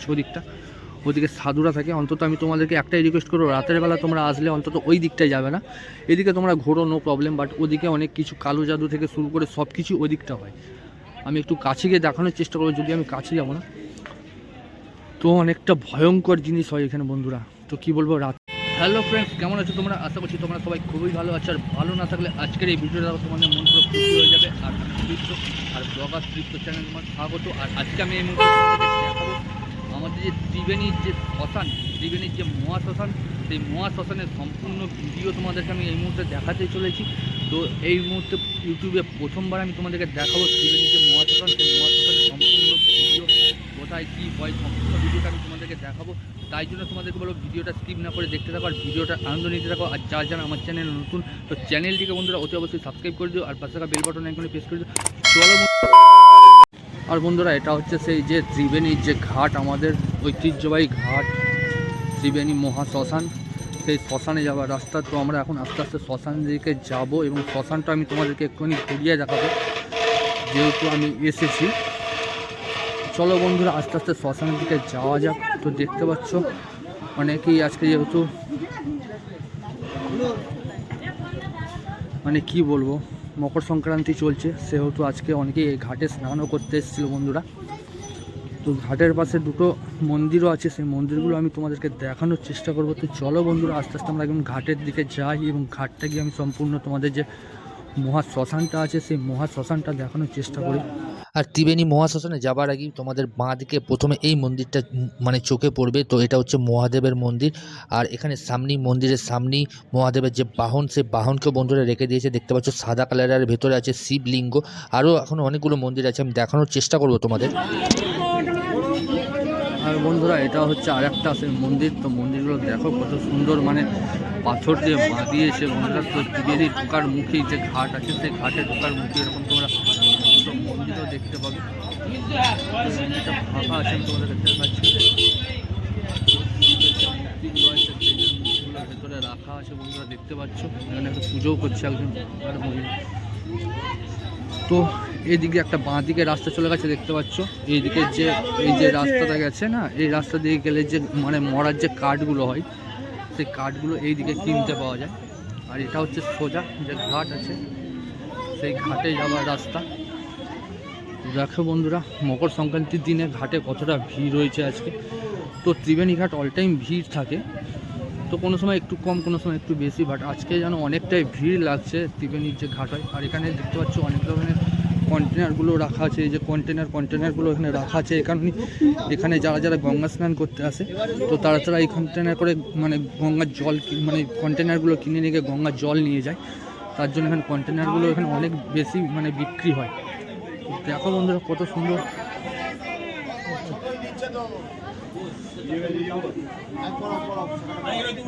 পাচ্ছ ওদিকটা। ওদিকে সাধুরা থাকে, অন্তত আমি তোমাদেরকে একটাই রিকোয়েস্ট করব, রাতের বেলা তোমরা আসলে অন্তত ওই দিকটায় যাবে না। এদিকে তোমরা ঘোরো নো প্রবলেম বাট ওদিকে অনেক কিছু কালো জাদু থেকে শুরু করে সব কিছু ওই দিকটা হয়। আমি একটু কাছে গিয়ে দেখানোর চেষ্টা করব, যদি আমি কাছে যাব না। তো অনেকটা ভয়ঙ্কর জিনিস হয় এখানে বন্ধুরা। তো কি বলব, রাত হ্যালো ফ্রেন্ডস কেমন আছো তোমরা? আশা করছি তোমরা সবাই খুবই ভালো আছো, আর ভালো না থাকলে আজকের এই ভিডিওটা তোমাদের মন পুরো খুশি হয়ে যাবে। আর তৃপ্ত আর ব্লগার চ্যানেল তোমার স্বাগত, আর আজকে আমি এই মুহূর্তে আমাদের যে ত্রিবেণীর যে শ্মশান, ত্রিবেণীর যে মহাশ্মশান, সেই মহাশ্মশানের সম্পূর্ণ ভিডিও তোমাদেরকে আমি এই মুহূর্তে দেখাতে চলেছি। তো এই মুহূর্তে ইউটিউবে প্রথমবার আমি তোমাদেরকে দেখাবো ত্রিবেণীর যে মহাশ্মশান, সেই মহাশ্মশানের সম্পূর্ণ ভিডিও, কোথায় কী হয়, সম্পূর্ণ ভিডিওটা আমি তোমাদেরকে দেখাবো। তাই জন্য তোমাদেরকে বলো ভিডিওটা স্কিপ না করে দেখতে থাকো আর ভিডিওটা আনন্দ নিতে থাকো। আর যার যারা আমার চ্যানেল নতুন, তো চ্যানেলটিকে বন্ধুরা অতি অবশ্যই সাবস্ক্রাইব করে দিও আর পাশে বেল বাটন এখানে প্রেস করে দিও। চলো আর বন্ধুরা, এটা হচ্ছে সেই যে ত্রিবেণীর যে ঘাট, আমাদের ঐতিহ্যবাহী ঘাট, ত্রিবেণী মহা শ্মশান সেই শ্মশানে যাওয়ার রাস্তা, তো আমরা এখন আস্তে আস্তে শ্মশান দিকে যাব এবং শ্মশানটা আমি তোমাদেরকে একটুখানি ঘুরিয়ে দেখাবো। যেহেতু আমি এসেছি, চলো বন্ধুরা, আস্তে আস্তে শ্মশানের দিকে যাওয়া যাক। তো দেখতে পাচ্ছ, অনেকেই আজকে যেহেতু মানে কি বলব? মকর সংক্রান্তি চলছে, সেহেতু আজকে অনেকেই এই ঘাটে স্নানও করতে এসেছিল বন্ধুরা। তো ঘাটের পাশে দুটো মন্দিরও আছে, সেই মন্দিরগুলো আমি তোমাদেরকে দেখানোর চেষ্টা করব। তো চলো বন্ধুরা, আস্তে আস্তে আমরা একদম ঘাটের দিকে যাই এবং ঘাটটা গিয়ে আমি সম্পূর্ণ তোমাদের যে মহা শ্মশানটা আছে, সেই মহা শ্মশানটা দেখানোর চেষ্টা করি। আর ত্রিবেণী মহাশ্মশানে যাবার আগেই তোমাদের বাঁ দিকে প্রথমে এই মন্দিরটা মানে চোখে পড়বে। তো এটা হচ্ছে মহাদেবের মন্দির। আর এখানে সামনেই মন্দিরের সামনেই মহাদেবের যে বাহন সেই বাহনকে বন্ধুরা রেখে দিয়েছে। দেখতে পাচ্ছ সাদা কালারের ভেতরে আছে শিবলিঙ্গ। আরও এখন অনেকগুলো মন্দির আছে, আমি দেখানোর চেষ্টা করব তোমাদের। আর বন্ধুরা, এটা হচ্ছে আর একটা মন্দির। তো মন্দিরগুলো দেখো কত সুন্দর মানে পাথর দিয়ে বাঁধিয়েছে বন্ধুরা। তো ত্রিবেণী ঢোকার মুখেই যে ঘাট আছে, সেই ঘাটে ঢোকার মুখে এরকম তোমরা দেখতে পাবে। ফাঁকা আছে আমি তোমাদের মূর্তিগুলো আছে, ভেতরে রাখা আছে বন্ধুরা দেখতে পাচ্ছ। এখানে একটা পুজোও করছে একজন তো এইদিকে একটা বাঁ দিকে রাস্তা চলে গেছে দেখতে পাচ্ছ। এইদিকে যে এই যে রাস্তাটা গেছে না এই রাস্তা দিয়ে গেলে যে মানে মরার যে কাঠগুলো হয় সেই কাঠগুলো এই দিকে কিনতে পাওয়া যায়। আর এটা হচ্ছে সোজা যে ঘাট আছে সেই ঘাটে যাওয়ার রাস্তা। দেখো বন্ধুরা, মকর সংক্রান্তির দিনে ঘাটে কতটা ভিড় রয়েছে আজকে? তো ত্রিবেণী ঘাট অল টাইম ভিড় থাকে। তো কোনো সময় একটু কম, কোনো সময় একটু বেশি বাট আজকে যেন অনেকটাই ভিড় লাগছে ত্রিবেণীর যে ঘাট হয়। আর এখানে দেখতে পাচ্ছ অনেক ধরনের কন্টেনারগুলো রাখা আছে, এই যে কন্টেনার কন্টেনারগুলো এখানে রাখা আছে। এই কারণে এখানে যারা যারা গঙ্গা স্নান করতে আসে, তো তারা তারা এই কন্টেনার করে মানে গঙ্গার জল মানে কন্টেনারগুলো কিনে নিয়ে গঙ্গার জল নিয়ে যায়। তার জন্য এখানে কন্টেনারগুলো এখানে অনেক বেশি মানে বিক্রি হয়। দেখো বন্ধুরা, কত সুন্দর।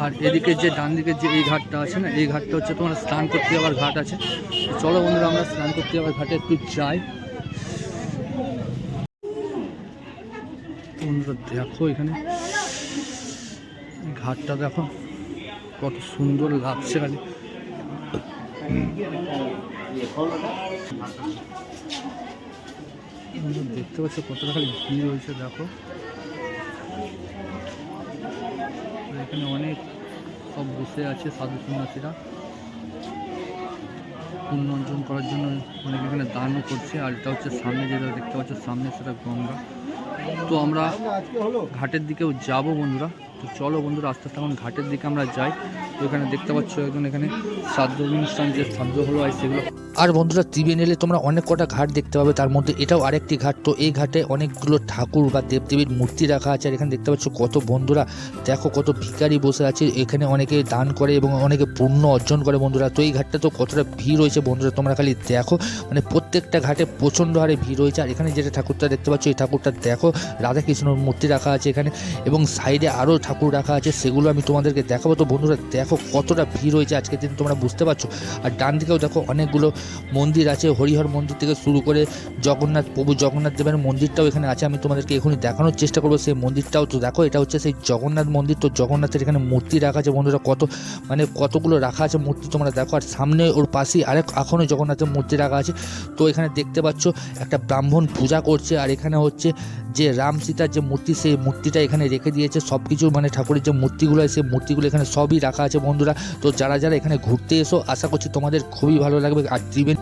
আর এদিকে যে ডান দিকে যে এই ঘাটটা আছে না, এই ঘাটটা হচ্ছে তোমার স্নান করতে যাওয়ার ঘাট আছে। চলো বন্ধুরা, আমরা স্নান করতে যাওয়ার ঘাটে একটু যাই। বন্ধুরা, দেখো এখানে। ঘাটটা দেখো, কত সুন্দর লাগছে খালি। দেখতে পাচ্ছ কতটা খালি ভিড় হয়েছে দেখো। এখানে অনেক সব বসে আছে সাধু সন্ন্যাসীরা। পুণ্য অর্জন করার জন্য অনেক এখানে দানও করছে, আর এটা হচ্ছে সামনে যেটা দেখতে পাচ্ছ, সামনে সেটা গঙ্গা। তো আমরা ঘাটের দিকেও যাব বন্ধুরা। তো চলো বন্ধুরা, আস্তে আস্তে এখন ঘাটের দিকে আমরা যাই। তো এখানে দেখতে পাচ্ছ একজন এখানে শ্রাদ্ধ অনুষ্ঠান যে শ্রাদ্ধ হলো হয় সেগুলো। আর বন্ধুরা, ত্রিবেণী এলে তোমরা অনেক কটা ঘাট দেখতে পাবে। তার মধ্যে এটাও আরেকটি ঘাট। তো এই ঘাটে অনেকগুলো ঠাকুর বা দেবদেবীর মূর্তি রাখা আছে। আর এখানে দেখতে পাচ্ছ কত বন্ধুরা, দেখো কত ভিখারি বসে আছে। এখানে অনেকে দান করে এবং অনেকে পুণ্য অর্জন করে বন্ধুরা। তো এই ঘাটটা তো কতটা ভিড় রয়েছে বন্ধুরা, তোমরা খালি দেখো। মানে প্রত্যেকটা ঘাটে প্রচণ্ড হারে ভিড় রয়েছে। আর এখানে যেটা ঠাকুরটা দেখতে পাচ্ছ, এই ঠাকুরটা দেখো, রাধাকৃষ্ণর মূর্তি রাখা আছে এখানে। এবং সাইডে আরও ঠাকুর ঠাকুর রাখা আছে, সেগুলো আমি তোমাদেরকে দেখাবো। তো বন্ধুরা, দেখো কতটা ভিড় হয়েছে আজকের দিন, তোমরা বুঝতে পারছ? আর ডান দিকেও দেখো অনেকগুলো মন্দির আছে, হরিহর মন্দির থেকে শুরু করে জগন্নাথ, প্রভু জগন্নাথ দেবের মন্দিরটাও এখানে আছে, আমি তোমাদেরকে এখনই দেখানোর চেষ্টা করব সেই মন্দিরটাও। তো দেখো, এটা হচ্ছে সেই জগন্নাথ মন্দির, তো জগন্নাথের এখানে মূর্তি রাখা আছে বন্ধুরা, কত মানে কতগুলো রাখা আছে মূর্তি তোমরা দেখো, আর সামনে ওর পাশেই আরেক এখনও জগন্নাথের মূর্তি রাখা আছে। তো এখানে দেখতে পাচ্ছ, একটা ব্রাহ্মণ পূজা করছে, আর এখানে হচ্ছে যে রাম সীতার যে মূর্তি, সেই মূর্তিটা এখানে রেখে দিয়েছে সব কিছু মানে ঠাকুরের যে মূর্তিগুলো আছে মূর্তিগুলো এখানে সবই রাখা আছে বন্ধুরা। তো যারা যারা এখানে ঘুরতে এসো, আশা করছি তোমাদের খুবই ভালো লাগবে। আর ত্রিবেণী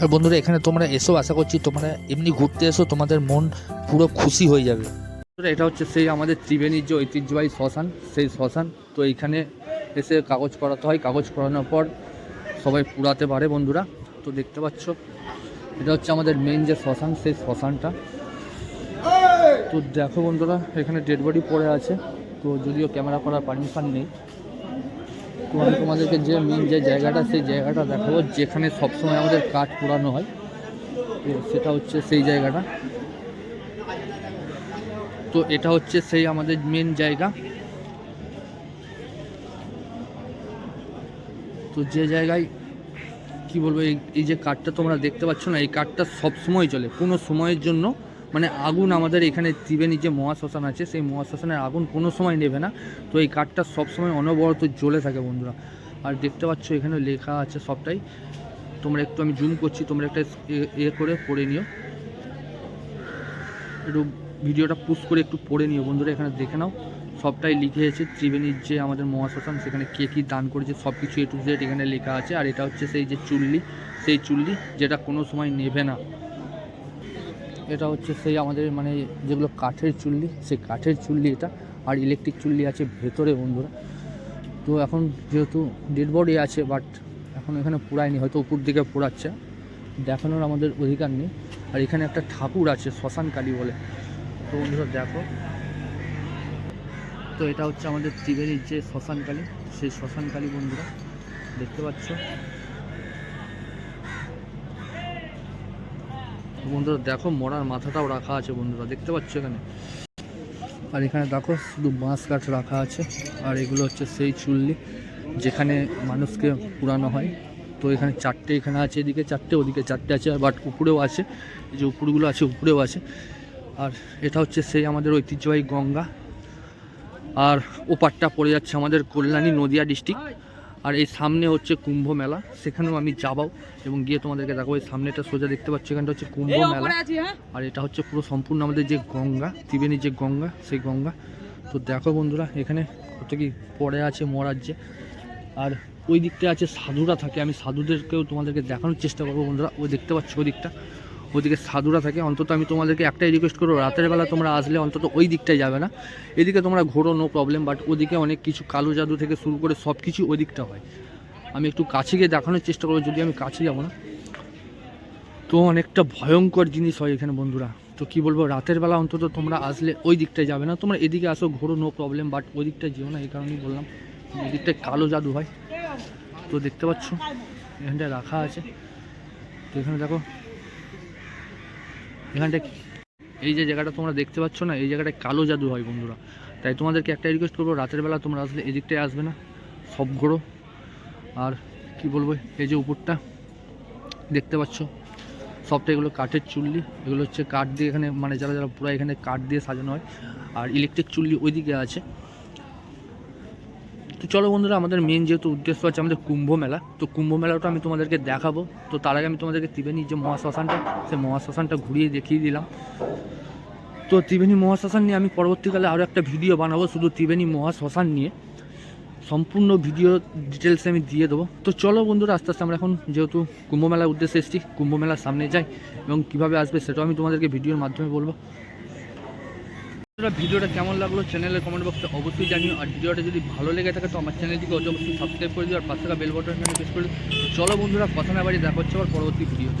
আর বন্ধুরা, এখানে তোমরা এসো, আশা করছি তোমরা এমনি ঘুরতে এসো, তোমাদের মন পুরো খুশি হয়ে যাবে। এটা হচ্ছে সেই আমাদের ত্রিবেণীর যে ঐতিহ্যবাহী শ্মশান, সেই শ্মশান। তো এইখানে এসে কাগজ করাতে হয়। কাগজ করানোর পর সবাই পুরাতে পারে বন্ধুরা। তো দেখতে পাচ্ছ, এটা হচ্ছে আমাদের মেন যে শ্মশান, সেই শ্মশানটা। তো দেখো বন্ধুরা, এখানে ডেড বডি পড়ে আছে। তো যদিও ক্যামেরা করার পারমিশন নেই, তো আমি তোমাদেরকে যে মেন যে জায়গাটা, সেই জায়গাটা দেখাবো, যেখানে সবসময় আমাদের কাঠ পোড়ানো হয়। তো সেটা হচ্ছে সেই জায়গাটা। তো এটা হচ্ছে সেই আমাদের মেন জায়গা। তো যে জায়গায়, কি বলব, এই যে কাঠটা তোমরা দেখতে পাচ্ছ না, এই কাঠটা সব সময় চলে, কোনো সময়ের জন্য মানে আগুন আমাদের এখানে ত্রিবেণী যে মহাশ্মশান আছে, সেই মহাশ্মশানের আগুন কোনো সময় নেবে না। তো এই কাঠটা সবসময় অনবরত জ্বলে থাকে বন্ধুরা। আর দেখতে পাচ্ছ এখানে লেখা আছে সবটাই। তোমরা একটু আমি জুম করছি, তোমরা একটা এ- এ করে পড়ে নিও। একটু ভিডিওটা পুশ করে একটু পড়ে নিও বন্ধুরা, এখানে দেখে নাও। সবটাই লিখে আছে, ত্রিবেণীর যে আমাদের মহাশ্মশান, সেখানে কে কী দান করেছে সব কিছু এ টু জেড এখানে লেখা আছে। আর এটা হচ্ছে সেই যে চুল্লি, সেই চুল্লি যেটা কোনো সময় নেবে না। এটা হচ্ছে সেই আমাদের মানে যেগুলো কাঠের চুল্লি, সেই কাঠের চুল্লি এটা। আর ইলেকট্রিক চুল্লি আছে ভেতরে বন্ধুরা। তো এখন যেহেতু ডেড বডি আছে বাট এখন এখানে পোড়ায়নি, হয়তো উপর দিকে পোড়াচ্ছে। দেখানোর আমাদের অধিকার নেই। আর এখানে একটা ঠাকুর আছে, শ্মশান কালী বলে। তো বন্ধুরা দেখো। তো এটা হচ্ছে আমাদের ত্রিবেণীর যে শ্মশান কালী, সেই শ্মশান কালী বন্ধুরা, দেখতে পাচ্ছ? বন্ধুরা, দেখো মরার মাথাটাও রাখা আছে বন্ধুরা, দেখতে পাচ্ছ এখানে? আর এখানে দেখো, শুধু বাঁশ কাঠ রাখা আছে, আর এগুলো হচ্ছে সেই চুল্লি, যেখানে মানুষকে পুরানো হয়। তো এখানে চারটে এখানে আছে এদিকে, চারটে ওদিকে, চারটে আছে আর বাট উপরেও আছে যে উপরগুলো আছে, উপরেও আছে। আর এটা হচ্ছে সেই আমাদের ঐতিহ্যবাহী গঙ্গা। আর ওপারটা পড়ে যাচ্ছে আমাদের কল্যাণী নদিয়া ডিস্ট্রিক্ট। আর এই সামনে হচ্ছে কুম্ভ মেলা সেখানেও আমি যাব এবং গিয়ে তোমাদেরকে দেখাবো। এই সামনেটা সোজা দেখতে পাচ্ছ এখানটা হচ্ছে কুম্ভ মেলা। আর এটা হচ্ছে পুরো সম্পূর্ণ আমাদের যে গঙ্গা ত্রিবেণীর যে গঙ্গা সেই গঙ্গা। তো দেখো বন্ধুরা এখানে কত কি পড়ে আছে মরার যে আর ওই দিকটা আছে সাধুরা থাকে আমি সাধুদেরকেও তোমাদেরকে দেখানোর চেষ্টা করব বন্ধুরা। ওই দেখতে পাচ্ছ ওই দিকটা। ওইদিকে সাধুরা থাকে, অন্তত আমি তোমাদেরকে একটাই রিকোয়েস্ট করব, রাতের বেলা তোমরা আসলে অন্তত ওই দিকটায় যাবে না। এদিকে তোমরা ঘোরো নো প্রবলেম বাট ওদিকে অনেক কিছু কালো জাদু থেকে শুরু করে সব কিছু ওই দিকটা হয়। আমি একটু কাছে গিয়ে দেখানোর চেষ্টা করব, যদি আমি কাছে যাব না। তো অনেকটা ভয়ঙ্কর জিনিস হয় এখানে বন্ধুরা। তো কি বলব, রাতের বেলা অন্তত তোমরা আসলে ওই দিকটায় যাবে না। তোমরা এদিকে আসো, ঘোরো নো প্রবলেম বাট ওই দিকটায় যেও না, এই কারণেই বললাম। ওই দিকটায় কালো জাদু হয়। তো দেখতে পাচ্ছ, এখানটায় রাখা আছে। তো এখানে দেখো এখানটায় এই যে জায়গাটা তোমরা দেখতে পাচ্ছ না, এই জায়গাটায় কালো জাদু হয় বন্ধুরা। তাই তোমাদেরকে একটা রিকোয়েস্ট করব, রাতের বেলা তোমরা আসলে এই এদিকটায় আসবে না, সব ঘোরো। আর কি বলব, এই যে উপরটা দেখতে পাচ্ছ, সবটা এগুলো কাঠের চুল্লি, এগুলো হচ্ছে কাঠ দিয়ে এখানে মানে যারা যারা পুরো এখানে কাঠ দিয়ে সাজানো হয়, আর ইলেকট্রিক চুল্লি ওইদিকে আছে। তো চলো বন্ধুরা, আমাদের মেন যেহেতু উদ্দেশ্য আছে আমাদের কুম্ভ মেলা, তো কুম্ভ মেলাটা আমি তোমাদেরকে দেখাবো। তো তার আগে আমি তোমাদেরকে ত্রিবেণী যে মহাশ্মশানটা, সেই মহাশ্মশানটা ঘুরিয়ে দেখিয়ে দিলাম। তো ত্রিবেণী মহাশ্মশান নিয়ে আমি পরবর্তীকালে আরও একটা ভিডিও বানাবো, শুধু ত্রিবেণী মহাশ্মশান নিয়ে। সম্পূর্ণ ভিডিও ডিটেলসে আমি দিয়ে দেবো। তো চলো বন্ধুরা, আস্তে আস্তে আমরা এখন যেহেতু কুম্ভ মেলার উদ্দেশ্যে এসেছি, কুম্ভ মেলার সামনে যাই এবং কীভাবে আসবে সেটাও আমি তোমাদেরকে ভিডিওর মাধ্যমে বলব। বন্ধুরা, ভিডিওটা কেমন লাগল চ্যানেলের কমেন্ট বক্সে অবশ্যই জানিও। আর ভিডিওটা যদি ভালো লেগে থাকে তো আমার চ্যানেলটিকে অবশ্যই সাবস্ক্রাইব করে দিও আর পাশে থাকা বেল বাটনটা প্রেস করে চলো বন্ধুরা কথা না বাড়ি দেখা হচ্ছে আবার পরবর্তী ভিডিও